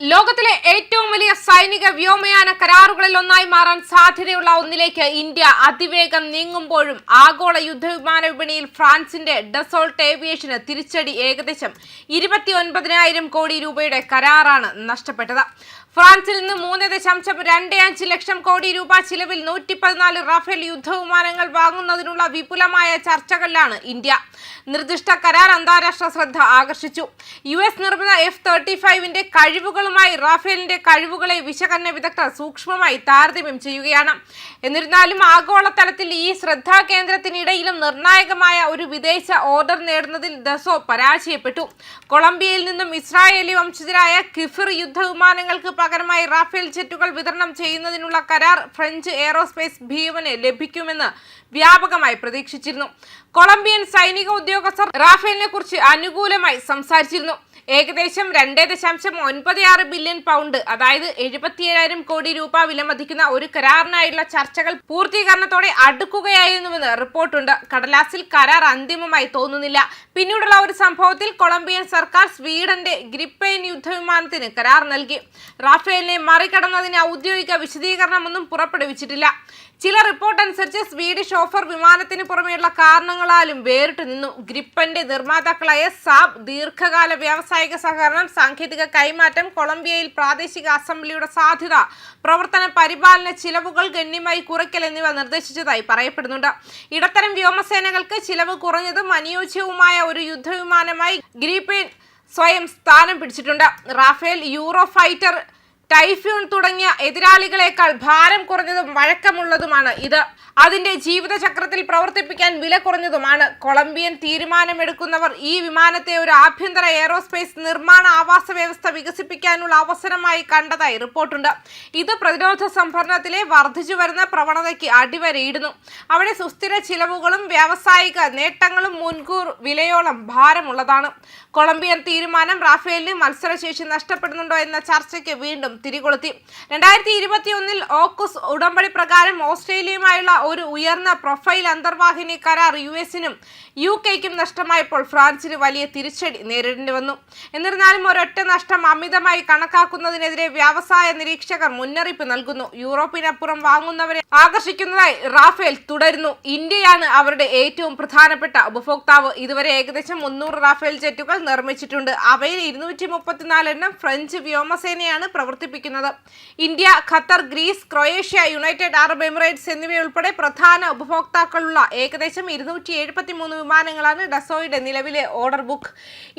ലോകത്തിലെ ഏറ്റവും വലിയ സൈനിക വ്യോമയാന കരാറുകളിൽ ഒന്നായി മാറാൻ സാധ്യതയുള്ള ഒന്നിലേക്ക് ഇന്ത്യ അതിവേഗം നീങ്ങുമ്പോഴും ആഗോള യുദ്ധവിമാന വിപണിയിൽ ഫ്രാൻസിന്റെ ഡസോൾട്ട് ഏവിയേഷന് തിരിച്ചടി ഏകദേശം ഇരുപത്തി ഒൻപതിനായിരം കോടി രൂപയുടെ കരാറാണ് നഷ്ടപ്പെട്ടത്. ഫ്രാൻസിൽ നിന്ന് മൂന്ന് ദശാംശം രണ്ട് അഞ്ച് ലക്ഷം കോടി രൂപ ചിലവിൽ നൂറ്റി പതിനാല് റഫേൽ യുദ്ധവിമാനങ്ങൾ വാങ്ങുന്നതിനുള്ള വിപുലമായ ചർച്ചകളിലാണ് ഇന്ത്യ. നിർദ്ദിഷ്ട കരാർ അന്താരാഷ്ട്ര ശ്രദ്ധ ആകർഷിച്ചു. യു എസ് നിർമ്മിത എഫ് തേർട്ടി ഫൈവിന്റെ കഴിവുകളുമായി റാഫേലിന്റെ കഴിവുകളെ വിശകലന വിദഗ്ധർ സൂക്ഷ്മമായി താരതമ്യം ചെയ്യുകയാണ്. എന്നിരുന്നാലും ആഗോളതലത്തിൽ ഈ ശ്രദ്ധാ കേന്ദ്രത്തിനിടയിലും നിർണായകമായ ഒരു വിദേശ ഓർഡർ നേടുന്നതിൽ ദസോ പരാജയപ്പെട്ടു. കൊളംബിയയിൽ നിന്നും ഇസ്രായേലി വംശജരായ കിഫിർ യുദ്ധവിമാനങ്ങൾക്ക് പകരമായി റാഫേൽ ജെറ്റുകൾ വിതരണം ചെയ്യുന്നതിനുള്ള കരാർ ഫ്രഞ്ച് എയറോസ്പേസ് ഭീമന് ലഭിക്കുമെന്ന് വ്യാപകമായി പ്രതീക്ഷിച്ചിരുന്നു. കൊളംബിയൻ സൈനിക ഉദ്യോഗസ്ഥർ റാഫേലിനെ കുറിച്ച് അനുകൂലമായി സംസാരിച്ചിരുന്നു. ഏകദേശം രണ്ട് ദശാംശം ഒൻപത് ആറ് ബില്യൺ പൗണ്ട് അതായത് എഴുപത്തിയേഴായിരം കോടി രൂപ വിലമതിക്കുന്ന ഒരു കരാറിനായുള്ള ചർച്ചകൾ പൂർത്തീകരണത്തോടെ അടുക്കുകയായിരുന്നുവെന്ന് റിപ്പോർട്ടുണ്ട്. കടലാസിൽ കരാർ അന്തിമമായി തോന്നുന്നില്ല. പിന്നീടുള്ള ഒരു സംഭവത്തിൽ കൊളംബിയൻ സർക്കാർ സ്വീഡന്റെ ഗ്രിപ്പൈൻ യുദ്ധവിമാനത്തിന് കരാർ നൽകി. റാഫേലിനെ മറികടന്നതിന് ഔദ്യോഗിക വിശദീകരണമൊന്നും പുറപ്പെടുവിച്ചിട്ടില്ല. ചില റിപ്പോർട്ട് അനുസരിച്ച് സ്വീഡിഷ് ഓഫർ വിമാനത്തിന് പുറമെയുള്ള കാരണങ്ങളാലും വേറിട്ട് നിന്നു. ഗ്രിപ്പന്റെ നിർമ്മാതാക്കളായ സാബ് ദീർഘകാല വ്യാവസായിക സഹകരണം സാങ്കേതിക കൈമാറ്റം കൊളംബിയയിൽ പ്രാദേശിക അസംബ്ലിയുടെ സാധ്യത പ്രവർത്തന പരിപാലന ചിലവുകൾ ഗണ്യമായി കുറയ്ക്കൽ എന്നിവ നിർദ്ദേശിച്ചതായി പറയപ്പെടുന്നുണ്ട്. ഇടത്തരം വ്യോമസേനകൾക്ക് ചിലവ് കുറഞ്ഞതും അനുയോജ്യവുമായ ഒരു യുദ്ധവിമാനമായി ഗ്രീപ്പേൻ സ്വയം സ്ഥാനം പിടിച്ചിട്ടുണ്ട്. റാഫേൽ യൂറോ ഫൈറ്റർ ടൈഫ്യൂൺ തുടങ്ങിയ എതിരാളികളെക്കാൾ ഭാരം കുറഞ്ഞതും വഴക്കമുള്ളതുമാണ് ഇത്. അതിന്റെ ജീവിതചക്രത്തിൽ പ്രവർത്തിപ്പിക്കാൻ വില കുറഞ്ഞതുമാണ് കൊളംബിയൻ തീരുമാനമെടുക്കുന്നവർ ഈ വിമാനത്തെ ഒരു ആഭ്യന്തര എയറോസ്പേസ് നിർമ്മാണ ആവാസ വ്യവസ്ഥ വികസിപ്പിക്കാനുള്ള അവസരമായി കണ്ടതായി റിപ്പോർട്ടുണ്ട്. ഇത് പ്രതിരോധ സംഭരണത്തിലെ വർദ്ധിച്ചു വരുന്ന പ്രവണതയ്ക്ക് അടിവരയിടുന്നു. അവിടെ സുസ്ഥിര ചിലവുകളും വ്യാവസായിക നേട്ടങ്ങളും മുൻകൂർ വിലയോളം ഭാരമുള്ളതാണ്. കൊളംബിയൻ തീരുമാനം റാഫേലിന് മത്സരശേഷി നഷ്ടപ്പെടുന്നുണ്ടോ എന്ന ചർച്ചയ്ക്ക് വീണ്ടും തിരികൊളുത്തി. രണ്ടായിരത്തി ഇരുപത്തി ഒന്നിൽ ഓക്കുസ് ഉടമ്പടി പ്രകാരം ഓസ്ട്രേലിയയുമായുള്ള ഒരു ഉയർന്ന പ്രൊഫൈൽ അന്തർവാഹിനി കരാർ യു എസിനും യു കെക്കും നഷ്ടമായപ്പോൾ ഫ്രാൻസിന് വലിയ തിരിച്ചടി നേരിടേണ്ടി വന്നു. എന്നിരുന്നാലും ഒരൊറ്റ നഷ്ടം അമിതമായി കണക്കാക്കുന്നതിനെതിരെ വ്യവസായ നിരീക്ഷകർ മുന്നറിയിപ്പ് നൽകുന്നു. യൂറോപ്പിനപ്പുറം വാങ്ങുന്നവരെ ആകർഷിക്കുന്നതായി റാഫേൽ തുടരുന്നു. ഇന്ത്യയാണ് അവരുടെ ഏറ്റവും പ്രധാനപ്പെട്ട ഉപഭോക്താവ്. ഇതുവരെ ഏകദേശം മുന്നൂറ് റാഫേൽ ജെറ്റുകൾ നിർമ്മിച്ചിട്ടുണ്ട്. അവയിൽ ഇരുന്നൂറ്റി മുപ്പത്തിനാല് എണ്ണം ഫ്രഞ്ച് വ്യോമസേനയാണ് പ്രവർത്തിപ്പിക്കുന്നത് India Qatar Greece Croatia United Arab Emirates എന്നിവയുൾപ്പെടെ പ്രധാന ഉപഭോക്താക്കളുള്ള ഏകദേശം ഇരുന്നൂറ്റി എഴുപത്തി മൂന്ന് വിമാനങ്ങളാണ് ഡസോയുടെ നിലവിലെ ഓർഡർ ബുക്ക്.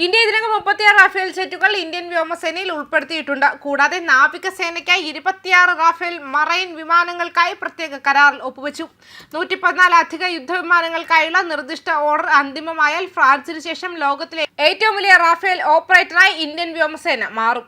ഇന്ത്യ ഇതിനകം മുപ്പത്തിയാറ് റാഫേൽ ജെറ്റുകൾ ഇന്ത്യൻ വ്യോമസേനയിൽ ഉൾപ്പെടുത്തിയിട്ടുണ്ട്. കൂടാതെ നാവികസേനയ്ക്കായി ഇരുപത്തിയാറ് റാഫേൽ മറൈൻ വിമാനങ്ങൾക്കായി പ്രത്യേക കരാറിൽ ഒപ്പുവെച്ചു. നൂറ്റി പതിനാല് അധിക യുദ്ധവിമാനങ്ങൾക്കായുള്ള നിർദ്ദിഷ്ട ഓർഡർ അന്തിമമായാൽ ഫ്രാൻസിന് ശേഷം ലോകത്തിലെ ഏറ്റവും വലിയ റാഫേൽ ഓപ്പറേറ്ററായി ഇന്ത്യൻ വ്യോമസേന മാറും.